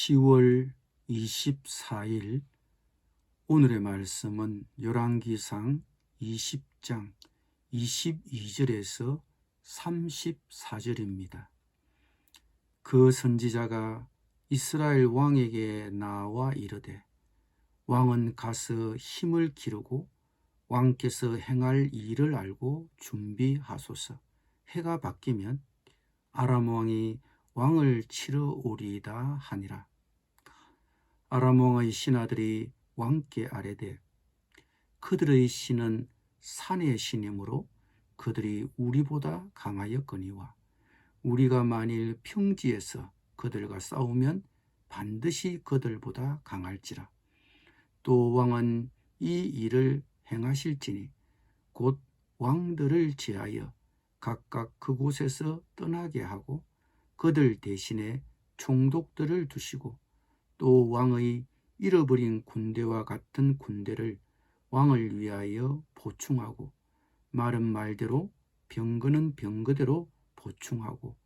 10월 24일 오늘의 말씀은 열왕기상 20장 22절에서 34절입니다. 그 선지자가 이스라엘 왕에게 나와 이르되 왕은 가서 힘을 기르고 왕께서 행할 일을 알고 준비하소서. 해가 바뀌면 아람 왕이 왕을 치러 오리이다 하니라. 아람 왕의 신하들이 왕께 아뢰되 그들의 신은 산의 신이므로 그들이 우리보다 강하였거니와 우리가 만일 평지에서 그들과 싸우면 반드시 그들보다 강할지라. 또 왕은 이 일을 행하실지니 곧 왕들을 제하여 각각 그곳에서 떠나게 하고 그들 대신에 총독들을 두시고 또 왕의 잃어버린 군대와 같은 군대를 왕을 위하여 보충하고 말은 말대로 병거는 병거대로 보충하고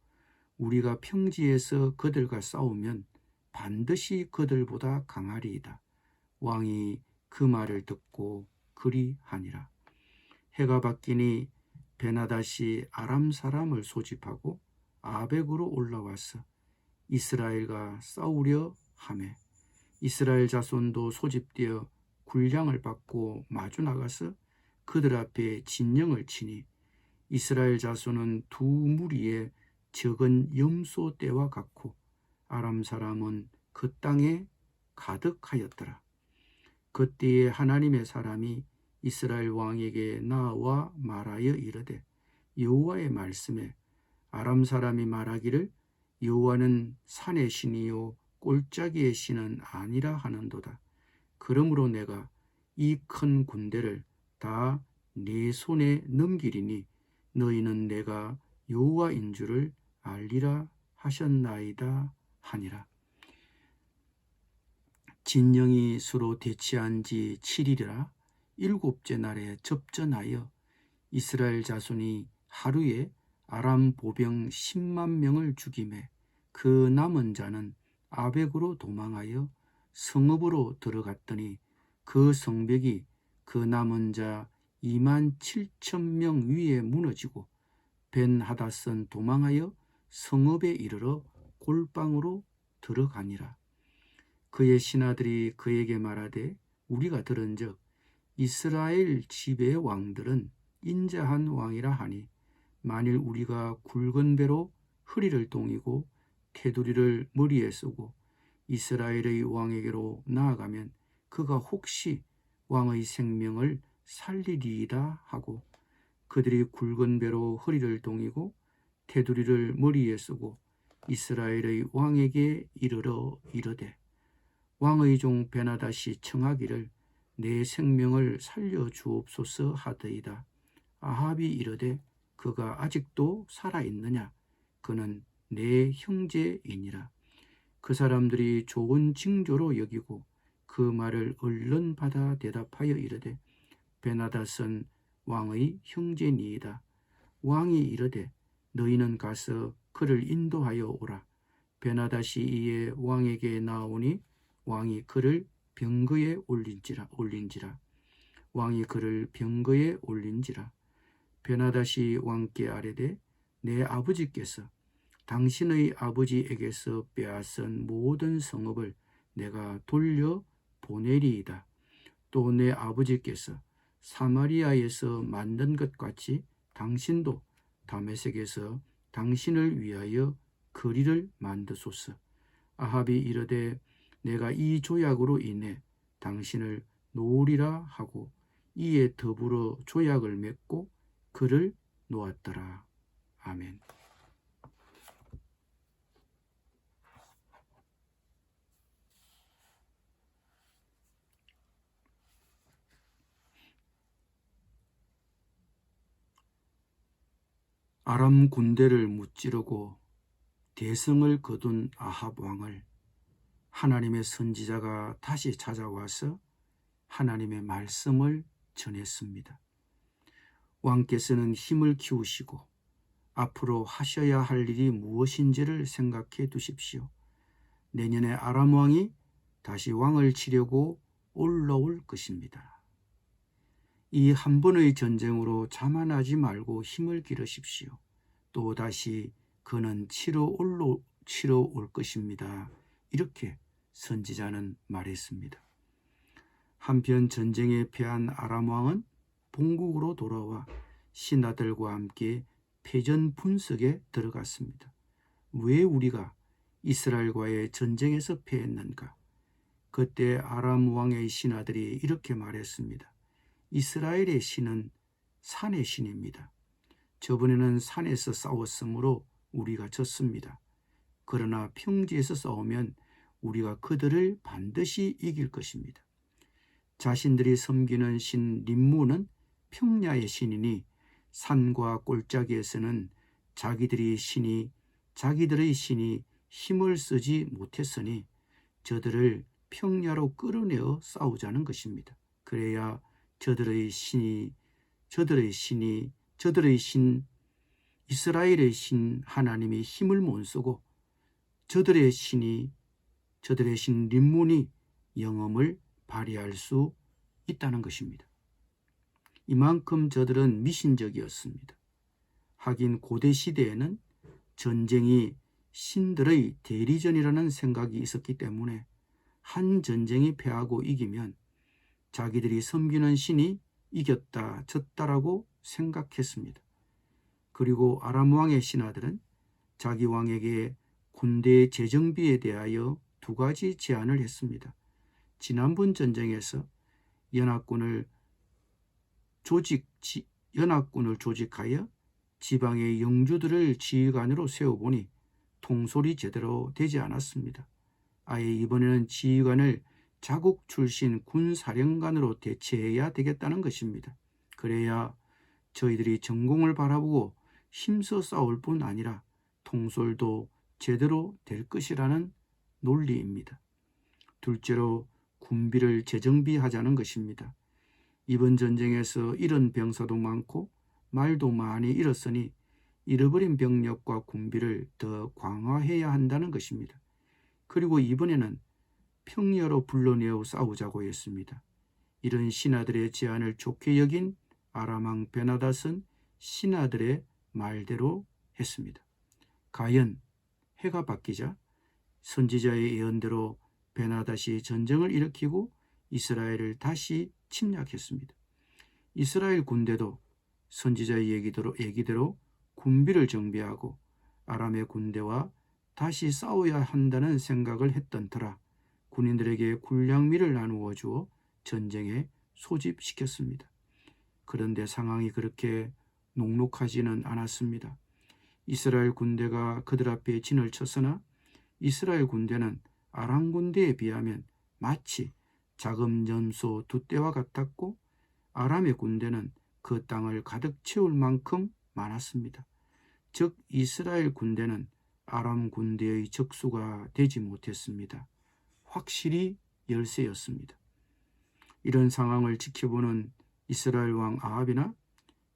우리가 평지에서 그들과 싸우면 반드시 그들보다 강하리이다. 왕이 그 말을 듣고 그리하니라. 해가 바뀌니 베나다시 아람 사람을 소집하고 아벡으로 올라와서 이스라엘과 싸우려 하매 이스라엘 자손도 소집되어 군량을 받고 마주 나가서 그들 앞에 진영을 치니 이스라엘 자손은 두 무리의 적은 염소 떼와 같고 아람 사람은 그 땅에 가득하였더라. 그때에 하나님의 사람이 이스라엘 왕에게 나와 말하여 이르되 여호와의 말씀에 아람 사람이 말하기를 여호와는 산의 신이요 꼴짜기의 신은 아니라 하는도다. 그러므로 내가 이 큰 군대를 다 네 손에 넘기리니 너희는 내가 여호와인 줄을 알리라 하셨나이다 하니라. 진영이 수로 대치한 지 7일이라 일곱째 날에 접전하여 이스라엘 자손이 하루에 아람 보병 10만 명을 죽임에 그 남은 자는 아벡으로 도망하여 성읍으로 들어갔더니 그 성벽이 그 남은 자 2만 7천 명 위에 무너지고 벤 하다선 도망하여 성읍에 이르러 골방으로 들어가니라. 그의 신하들이 그에게 말하되 우리가 들은즉 이스라엘 지배의 왕들은 인자한 왕이라 하니 만일 우리가 굵은 배로 허리를 동이고 테두리를 머리에 쓰고 이스라엘의 왕에게로 나아가면 그가 혹시 왕의 생명을 살리리이다 하고 그들이 굵은 배로 허리를 동이고 테두리를 머리에 쓰고 이스라엘의 왕에게 이르러 이르되 왕의 종 베나다시 청하기를 내 생명을 살려 주옵소서 하더이다. 아합이 이르되 그가 아직도 살아 있느냐? 그는 내 형제이니라. 그 사람들이 좋은 징조로 여기고 그 말을 얼른 받아 대답하여 이르되 베나닷은 왕의 형제니이다. 왕이 이르되 너희는 가서 그를 인도하여 오라. 베나다시 이에 왕에게 나오니 왕이 그를 병거에 올린지라 올린지라 왕이 그를 병거에 올린지라 베나다시 왕께 아뢰되 내 아버지께서 당신의 아버지에게서 빼앗은 모든 성읍을 내가 돌려 보내리이다. 또 내 아버지께서 사마리아에서 만든 것 같이 당신도 다메섹에서 당신을 위하여 거리를 만드소서. 아합이 이르되 내가 이 조약으로 인해 당신을 놓으리라 하고 이에 더불어 조약을 맺고 그를 놓았더라. 아멘. 아람 군대를 무찌르고 대성을 거둔 아합 왕을 하나님의 선지자가 다시 찾아와서 하나님의 말씀을 전했습니다. 왕께서는 힘을 키우시고 앞으로 하셔야 할 일이 무엇인지를 생각해 두십시오. 내년에 아람 왕이 다시 왕을 치려고 올라올 것입니다. 이 한 번의 전쟁으로 자만하지 말고 힘을 기르십시오. 또 다시 그는 치러 올로 치러 올 것입니다. 이렇게 선지자는 말했습니다. 한편 전쟁에 패한 아람 왕은 본국으로 돌아와 신하들과 함께 패전 분석에 들어갔습니다. 왜 우리가 이스라엘과의 전쟁에서 패했는가? 그때 아람 왕의 신하들이 이렇게 말했습니다. 이스라엘의 신은 산의 신입니다. 저번에는 산에서 싸웠으므로 우리가 졌습니다. 그러나 평지에서 싸우면 우리가 그들을 반드시 이길 것입니다. 자신들이 섬기는 신 림무는 평야의 신이니 산과 골짜기에서는 자기들이 신이 자기들의 신이 힘을 쓰지 못했으니 저들을 평야로 끌어내어 싸우자는 것입니다. 그래야 저들의 신이 저들의 신이 저들의 신 이스라엘의 신 하나님이 힘을 못 쓰고 저들의 신이 저들의 신 림문이 영험을 발휘할 수 있다는 것입니다. 이만큼 저들은 미신적이었습니다. 하긴 고대 시대에는 전쟁이 신들의 대리전이라는 생각이 있었기 때문에 한 전쟁이 패하고 이기면 자기들이 섬기는 신이 이겼다, 졌다라고 생각했습니다. 그리고 아람 왕의 신하들은 자기 왕에게 군대 재정비에 대하여 두 가지 제안을 했습니다. 지난번 전쟁에서 연합군을 조직 연합군을 조직하여 지방의 영주들을 지휘관으로 세워보니 통솔이 제대로 되지 않았습니다. 아예 이번에는 지휘관을 자국 출신 군사령관으로 대체해야 되겠다는 것입니다. 그래야 저희들이 전공을 바라보고 힘써 싸울 뿐 아니라 통솔도 제대로 될 것이라는 논리입니다. 둘째로 군비를 재정비하자는 것입니다. 이번 전쟁에서 잃은 병사도 많고 말도 많이 잃었으니 잃어버린 병력과 군비를 더 강화해야 한다는 것입니다. 그리고 이번에는 평야로 불러내어 싸우자고 했습니다. 이런 신하들의 제안을 좋게 여긴 아람왕 베나닷은 신하들의 말대로 했습니다. 가연 해가 바뀌자 선지자의 예언대로 베나닷이 전쟁을 일으키고 이스라엘을 다시 침략했습니다. 이스라엘 군대도 선지자의 얘기대로, 얘기대로 군비를 정비하고 아람의 군대와 다시 싸워야 한다는 생각을 했던 터라 군인들에게 군량미를 나누어 주어 전쟁에 소집시켰습니다. 그런데 상황이 그렇게 녹록하지는 않았습니다. 이스라엘 군대가 그들 앞에 진을 쳤으나 이스라엘 군대는 아람 군대에 비하면 마치 자금 연소 두 때와 같았고 아람의 군대는 그 땅을 가득 채울 만큼 많았습니다. 즉 이스라엘 군대는 아람 군대의 적수가 되지 못했습니다. 확실히 열세였습니다. 이런 상황을 지켜보는 이스라엘 왕 아합이나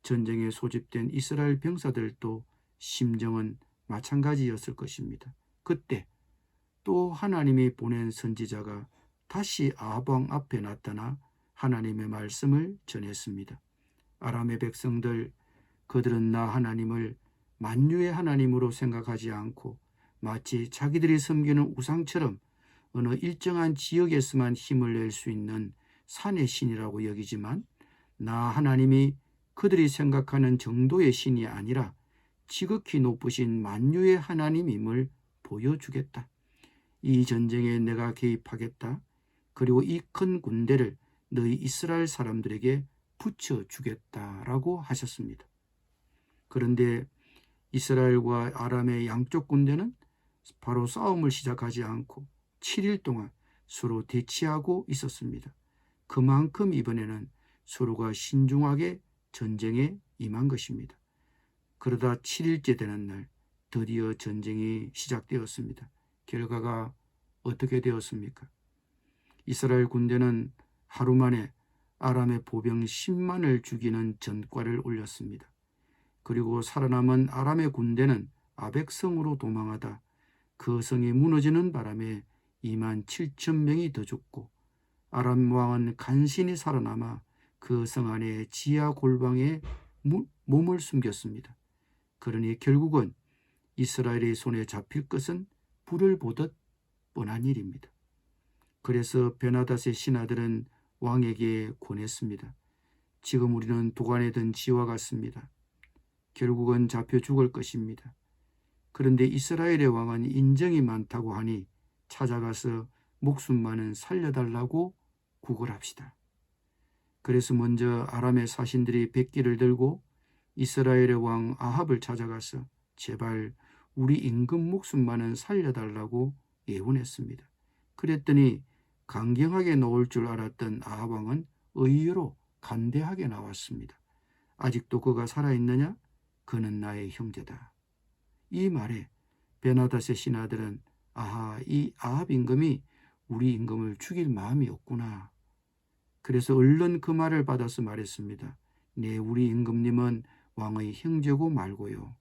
전쟁에 소집된 이스라엘 병사들도 심정은 마찬가지였을 것입니다. 그때 또 하나님이 보낸 선지자가 다시 아합 왕 앞에 나타나 하나님의 말씀을 전했습니다. 아람의 백성들 그들은 나 하나님을 만유의 하나님으로 생각하지 않고 마치 자기들이 섬기는 우상처럼 어느 일정한 지역에서만 힘을 낼 수 있는 산의 신이라고 여기지만 나 하나님이 그들이 생각하는 정도의 신이 아니라 지극히 높으신 만유의 하나님임을 보여주겠다. 이 전쟁에 내가 개입하겠다. 그리고 이 큰 군대를 너희 이스라엘 사람들에게 붙여주겠다라고 하셨습니다. 그런데 이스라엘과 아람의 양쪽 군대는 바로 싸움을 시작하지 않고 7일 동안 서로 대치하고 있었습니다. 그만큼 이번에는 서로가 신중하게 전쟁에 임한 것입니다. 그러다 7일째 되는 날 드디어 전쟁이 시작되었습니다. 결과가 어떻게 되었습니까? 이스라엘 군대는 하루 만에 아람의 보병 10만을 죽이는 전과를 올렸습니다. 그리고 살아남은 아람의 군대는 아벡성으로 도망하다 그 성이 무너지는 바람에 2만 7천 명이 더 죽고 아람 왕은 간신히 살아남아 그 성 안에 지하 골방에 몸을 숨겼습니다. 그러니 결국은 이스라엘의 손에 잡힐 것은 불을 보듯 뻔한 일입니다. 그래서 베나닷의 신하들은 왕에게 권했습니다. 지금 우리는 도관에 든 지와 같습니다. 결국은 잡혀 죽을 것입니다. 그런데 이스라엘의 왕은 인정이 많다고 하니 찾아가서 목숨만은 살려달라고 구걸합시다. 그래서 먼저 아람의 사신들이 백기를 들고 이스라엘의 왕 아합을 찾아가서 제발 우리 임금 목숨만은 살려달라고 예언했습니다. 그랬더니 강경하게 나올 줄 알았던 아합 왕은 의외로 간대하게 나왔습니다. 아직도 그가 살아있느냐? 그는 나의 형제다. 이 말에 베나닷의 신하들은 아하 이 아합 임금이 우리 임금을 죽일 마음이 없구나. 그래서 얼른 그 말을 받아서 말했습니다. 네 우리 임금님은 왕의 형제고 말고요.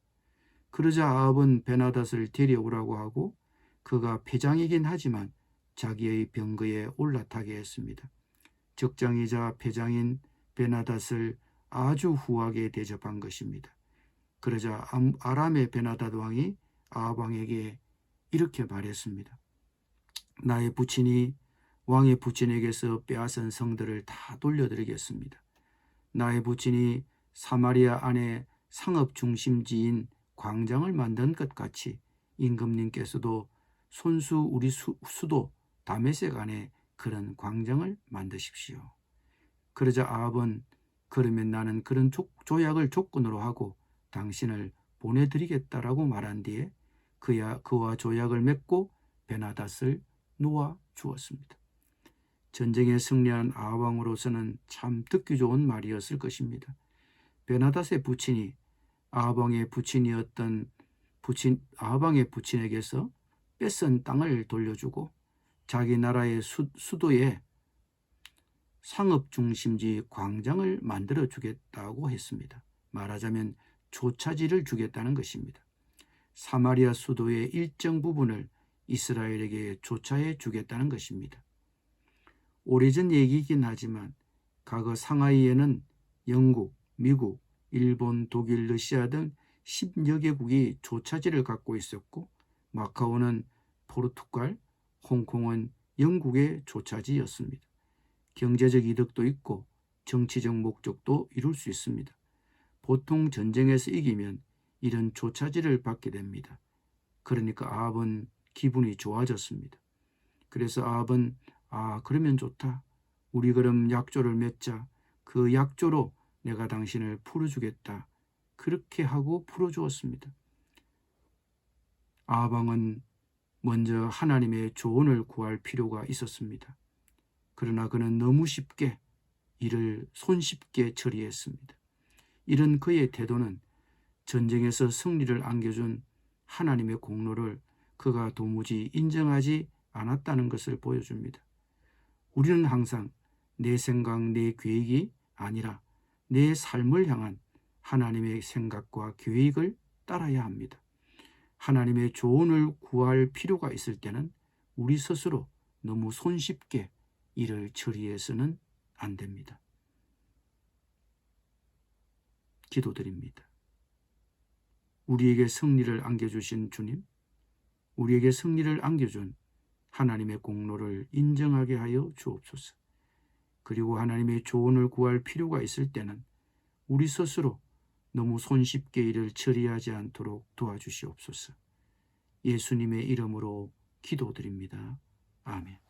그러자 아합은 베나닷을 데려오라고 하고 그가 패장이긴 하지만 자기의 병거에 올라타게 했습니다. 적장이자 패장인 베나닷을 아주 후하게 대접한 것입니다. 그러자 아람의 베나닷 왕이 아합 왕에게 이렇게 말했습니다. 나의 부친이 왕의 부친에게서 빼앗은 성들을 다 돌려드리겠습니다. 나의 부친이 사마리아 안에 상업 중심지인 광장을 만든 것 같이 임금님께서도 손수 우리 수, 수도 다메섹 안에 그런 광장을 만드십시오. 그러자 아합은 그러면 나는 그런 조, 조약을 조건으로 하고 당신을 보내드리겠다라고 말한 뒤에 그야 그와 조약을 맺고 베나닷을 놓아 주었습니다. 전쟁에 승리한 아왕으로서는 참 듣기 좋은 말이었을 것입니다. 베나닷의 부친이 아방의 부친이었던 부친 아방의 부친에게서 뺏은 땅을 돌려주고 자기 나라의 수, 수도에 상업 중심지 광장을 만들어 주겠다고 했습니다. 말하자면 조차지를 주겠다는 것입니다. 사마리아 수도의 일정 부분을 이스라엘에게 조차해 주겠다는 것입니다. 오래전 얘기이긴 하지만 과거 상하이에는 영국, 미국, 일본, 독일, 러시아 등 10여 개국이 조차지를 갖고 있었고 마카오는 포르투갈, 홍콩은 영국의 조차지였습니다. 경제적 이득도 있고 정치적 목적도 이룰 수 있습니다. 보통 전쟁에서 이기면 이런 조차지를 받게 됩니다. 그러니까 아합은 기분이 좋아졌습니다. 그래서 아합은 아 그러면 좋다. 우리 그럼 약조를 맺자. 그 약조로 내가 당신을 풀어주겠다. 그렇게 하고 풀어주었습니다. 아방은 먼저 하나님의 조언을 구할 필요가 있었습니다. 그러나 그는 너무 쉽게 이를 손쉽게 처리했습니다. 이런 그의 태도는 전쟁에서 승리를 안겨준 하나님의 공로를 그가 도무지 인정하지 않았다는 것을 보여줍니다. 우리는 항상 내 생각, 내 계획이 아니라 내 삶을 향한 하나님의 생각과 계획을 따라야 합니다. 하나님의 조언을 구할 필요가 있을 때는 우리 스스로 너무 손쉽게 일을 처리해서는 안 됩니다. 기도드립니다. 우리에게 승리를 안겨주신 주님, 우리에게 승리를 안겨준 하나님의 공로를 인정하게 하여 주옵소서. 그리고 하나님의 조언을 구할 필요가 있을 때는 우리 스스로 너무 손쉽게 일을 처리하지 않도록 도와주시옵소서. 예수님의 이름으로 기도드립니다. 아멘.